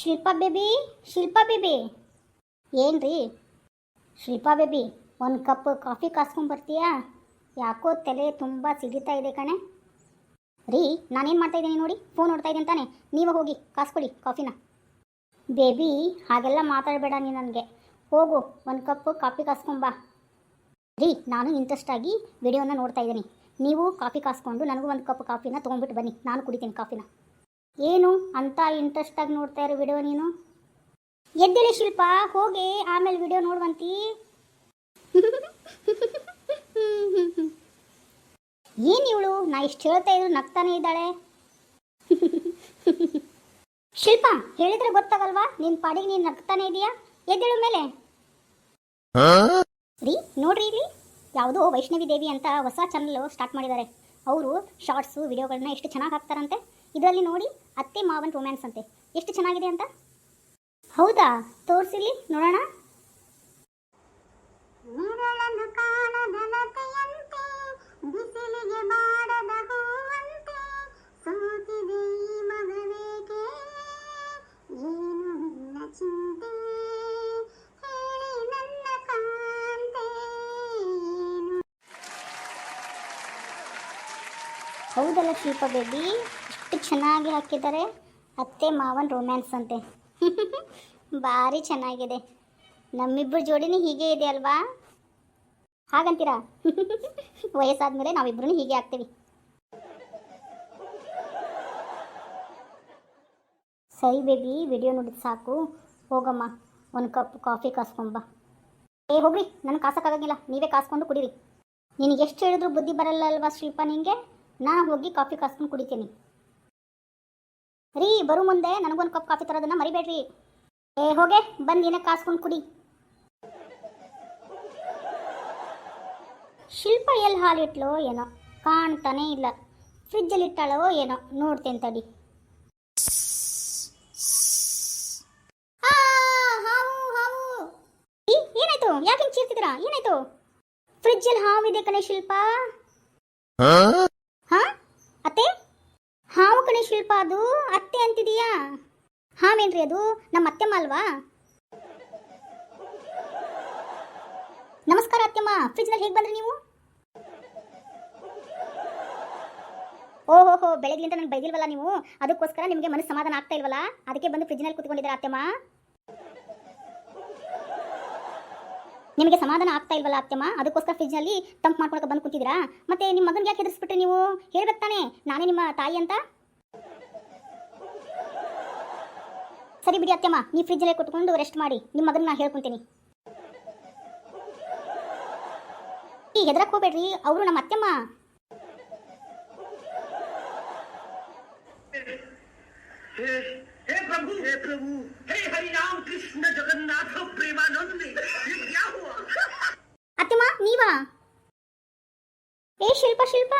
Shilpa baby Shilpa baby. ಏನ್ರಿ? Shilpa baby, ಒಂದು cup coffee ಕಾಸ್ಕೊಂಬರ್ತೀಯಾ ಯಾಕೋ ತಲೆ ತುಂಬ ಸಿಗಿತಾ ಇದೆ ಕಣೆ. ರೀ, ನಾನೇನು ಮಾಡ್ತಾ ಇದ್ದೀನಿ ನೋಡಿ ಫೋನ್ ನೋಡ್ತಾ ಇದ್ದೀನಿ ತಾನೆ. ನೀವೇ ಹೋಗಿ ಕಾಸ್ಕೊಡಿ ಕಾಫಿನ. ಬೇಬಿ, ಹಾಗೆಲ್ಲ ಮಾತಾಡಬೇಡ ನೀನು ನನಗೆ. ಹೋಗು, ಒಂದು ಕಪ್ ಕಾಫಿ ಕಾಸ್ಕೊಂಬಾ ರೀ, ನಾನು ಇಂಟ್ರೆಸ್ಟಾಗಿ ವಿಡಿಯೋನ ನೋಡ್ತಾ ಇದ್ದೀನಿ. ನೀವು ಕಾಫಿ ಕಾಸ್ಕೊಂಡು ನನಗೂ ಒಂದು ಕಪ್ ಕಾಫಿನ ತೊಗೊಂಡ್ಬಿಟ್ಟು ಬನ್ನಿ. ನಾನು ಕುಡಿತೀನಿ ಕಾಫಿನ. ಏನು ಅಂತ ಇಂಟ್ರೆಸ್ಟ್ ಆಗಿ ನೋಡ್ತಾ ಇರೋ ವಿಡಿಯೋ ನೀನು? ಎದ್ದೇಳಿ ಶಿಲ್ಪ ಹೋಗಿ ಆಮೇಲೆ ವಿಡಿಯೋ ನೋಡುವಂತಿ? ಏನು ಇವಳು? ನಾ ಇಷ್ಟು ಹೇಳ್ತಾ ಇದ್ರು ನಗ್ತಾನೆ ಇದ್ದಾಳೆ. ಶಿಲ್ಪ ಹೇಳಿದ್ರೆ ಗೊತ್ತಾಗಲ್ವಾ? ನಿನ್ ಪಾಡಿಗೆ ನೀನ್ ನಗ್ತಾನೆ ಇದೆಯಾ? ಎದ್ದೇಳು ಮೇಲೆ. ರೀ ನೋಡ್ರಿ ಇಲ್ಲಿ. ಯಾವುದೋ ವೈಷ್ಣವಿ ದೇವಿ ಅಂತ ಹೊಸ ಚಾನಲ್ ಸ್ಟಾರ್ಟ್ ಮಾಡಿದ್ದಾರೆ ಅವರು ಶಾರ್ಟ್ಸು ವಿಡಿಯೋಗಳನ್ನ ಎಷ್ಟು ಚೆನ್ನಾಗಿ ಹಾಕ್ತಾರಂತೆ? ಇದರಲ್ಲಿ ನೋಡಿ ಅತ್ತೆ ಮಾವನ್ ರೊಮ್ಯಾನ್ಸ್ ಅಂತೆ. ಎಷ್ಟು ಚೆನ್ನಾಗಿದೆ ಅಂತ? ಹೌದಾ? ತೋರಿಸಿಲಿ ನೋಡೋಣ. ಹೌದಲ್ಲ ಶಿಲ್ಪ ಬೇಬಿ ಎಷ್ಟು ಚೆನ್ನಾಗಿ ಹಾಕಿದ್ದಾರೆ. ಅತ್ತೆ ಮಾವನ್ ರೊಮ್ಯಾನ್ಸ್ ಅಂತೆ. ಭಾರಿ ಚೆನ್ನಾಗಿದೆ. ನಮ್ಮಿಬ್ಬರ ಜೋಡಿನೇ ಹೀಗೆ ಇದೆ ಅಲ್ವಾ? ಹಾಗಂತೀರಾ? ವಯಸ್ಸಾದ್ಮೇಲೆ ನಾವಿಬ್ರು ಹೀಗೆ ಆಗ್ತೀವಿ. ಸರಿ ಬೇಬಿ, ವಿಡಿಯೋ ನೋಡಿದ್ ಸಾಕು. ಹೋಗಮ್ಮ, ಒಂದು ಕಪ್ ಕಾಫಿ ಕಾಸ್ಕೊಂಬ ಏ, ಹೋಗ್ರಿ ನನಗೆ ಕಾಸಕ್ಕಾಗಂಗಿಲ್ಲ. ನೀವೇ ಕಾಸ್ಕೊಂಡು ಕುಡೀರಿ. ನಿನಗೆ ಎಷ್ಟು ಹೇಳಿದ್ರು ಬುದ್ಧಿ ಬರಲ್ಲ ಅಲ್ವಾ ಶಿಲ್ಪ ನಿಂಗೆ? ನಾನು ಹೋಗಿ ಕಾಫಿ ಕಾಸ್ಕೊಂಡು ಕುಡಿತೀನಿ. ರೀ ಬರು ಮುಂದೆ. ನನಗೊಂದು ಕಪ್ ಕಾಫಿ ತರೋದನ್ನ ಮರಿಬೇಡ್ರಿ. ಏ ಹೋಗೆ ಬಂದು ಏನಕ್ಕೆ ಕಾಸ್ಕೊಂಡು ಕುಡಿ ಶಿಲ್ಪ ಎಲ್ಲಿ ಹಾಲಿಟ್ಲೋ ಏನೋ ಕಾಣ್ತಾನೆ ಇಲ್ಲ. ಫ್ರಿಜ್ಜಲ್ಲಿ ಇಟ್ಟಾಳೋ ಏನೋ ನೋಡ್ತೇನೆ ತಡಿ. ಏನಾಯ್ತು? ಯಾಕೆ ಹಿಂಗ್ ಚೀರ್ತಿದ್ದೀರಾ? ಏನಾಯ್ತು? ಫ್ರಿಜ್ಜಲ್ಲಿ ಹಾವಿದೆ ಕಣೆ ಶಿಲ್ಪ. ಹಾ? ಅತ್ತೆ? ಹಾವು ಕಣೆ ಶಿಲ್ಪ ಅದು. ಹಾವೇನ್ರಿ ಅದು? ನಮ್ಮ ಅತ್ತೆಮ್ಮ ಅಲ್ವಾ? ನಮಸ್ಕಾರ ಅತ್ತೆಮ್ಮ. ಫ್ರಿಜ್ನಲ್ಲಿ ಹೇಗೆ ಬಂದ್ರಿ ನೀವು? ಓಹೋಹೋ, ಬೆಳಗ್ಲಿಂದ ನನಗೆ ಬೈದಿಲ್ವಲ್ಲ ನೀವು? ಅದಕ್ಕೋಸ್ಕರ ನಿಮಗೆ ಮನಸ್ಸು ಸಮಾಧಾನ ಆಗ್ತಾ ಇಲ್ವಲ್ಲ? ಅದಕ್ಕೆ ಬಂದು ಫ್ರಿಜ್ನಲ್ಲಿ ಕೂತ್ಕೊಂಡಿದ್ದೀರಾ ಅತ್ತೆಮ್ಮ? ನಿಮಗೆ ಸಮಾಧಾನ ಆಗ್ತಾ ಇಲ್ವಲ್ಲ ಅತ್ತೆಮ್ಮ? ಅದಕ್ಕೋಸ್ಕರ ಫ್ರಿಜ್ನಲ್ಲಿ ತಂಪು ಮಾಡ್ಕೊಳಕ್ಕೆ ಬಂದು ಕೂತಿದ್ದೀರಾ? ಮತ್ತೆ ನಿಮ್ಮ ಮಗನಿಗೆ ಯಾಕೆ ಹೆದರ್ಸ್ಬಿಟ್ರಿ ನೀವು? ಹೇಳ್ಬೇಕು ತಾನೇ. ನಾನೇ ನಿಮ್ಮ ತಾಯಿ ಅಂತ? ಸರಿ ಬಿಡಿ ಅತ್ತೆಮ್ಮ ನೀವು ಫ್ರಿಜ್ಜಲ್ಲೇ ಕುತ್ಕೊಂಡು ರೆಸ್ಟ್ ಮಾಡಿ ನಿಮ್ಮ ಮಗನ ನಾ ಹೇಳ್ಕೊಂತೀನಿ ಈ ಹೆದರಕ್ಕೆ ಹೋಗ್ಬೇಡ್ರಿ ಅವರು ನಮ್ಮ ಅತ್ತೆಮ್ಮ हे हे प्रभु हे प्रभु हे हरि राम कृष्ण जगन्नाथ प्रेमानंद ये क्या हुआ ಅತ್ತೆಮ್ಮ ನೀವಾ ಏ ಶಿಲ್ಪ ಶಿಲ್ಪ